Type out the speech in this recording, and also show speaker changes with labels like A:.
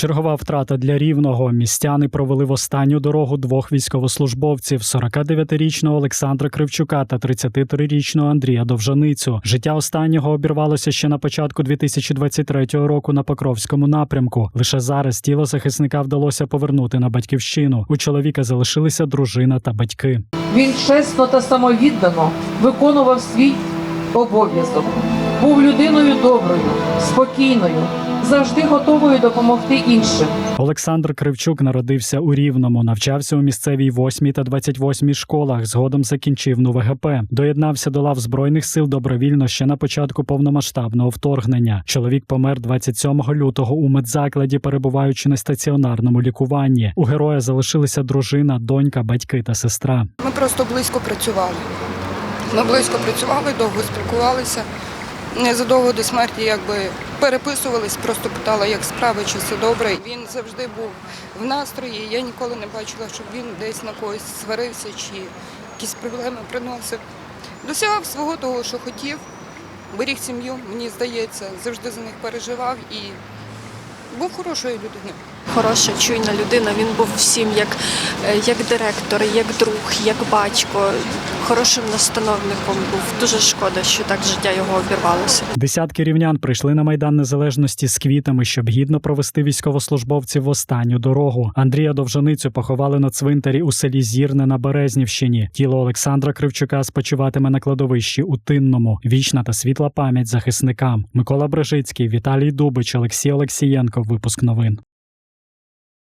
A: Чергова втрата для рівного. Містяни провели в останню дорогу двох військовослужбовців: 49-річного Олександра Кривчука та 33-річного Андрія Довжаницю. Життя останнього обірвалося ще на початку 2023 року на Покровському напрямку. Лише зараз тіло захисника вдалося повернути на батьківщину. У чоловіка залишилися дружина та батьки.
B: Він чесно та самовіддано виконував свій обов'язок. Був людиною доброю, спокійною, завжди готовою допомогти іншим.
A: Олександр Кривчук народився у Рівному, навчався у місцевій 8 та 28 школах. Згодом закінчив НУВГП. Доєднався до лав збройних сил добровільно ще на початку повномасштабного вторгнення. Чоловік помер 27 лютого у медзакладі, перебуваючи на стаціонарному лікуванні. У героя залишилися дружина, донька, батьки та сестра.
C: Ми просто близько працювали. Ми близько працювали, довго спілкувалися. Незадовго до смерті якби переписувались, просто питала, як справи, чи все добре. Він завжди був в настрої. Я ніколи не бачила, щоб він десь на когось сварився чи якісь проблеми приносив. Досягав свого того, що хотів, беріг сім'ю, мені здається, завжди за них переживав і був хорошою людиною.
D: Хороша, чуйна людина. Він був всім як, е, як директор, як друг, як батько. Хорошим настановником був. Дуже шкода, що так життя його обірвалося.
A: Десятки рівнян прийшли на майдан незалежності з квітами, щоб гідно провести військовослужбовців в останню дорогу. Андрія Довжаницю поховали на цвинтарі у селі Зірне на Березнівщині. Тіло Олександра Кривчука спочиватиме на кладовищі у Тинному. Вічна та світла пам'ять захисникам. Микола Брежицький, Віталій Дубич, Олексій Олексієнко. Випуск новин.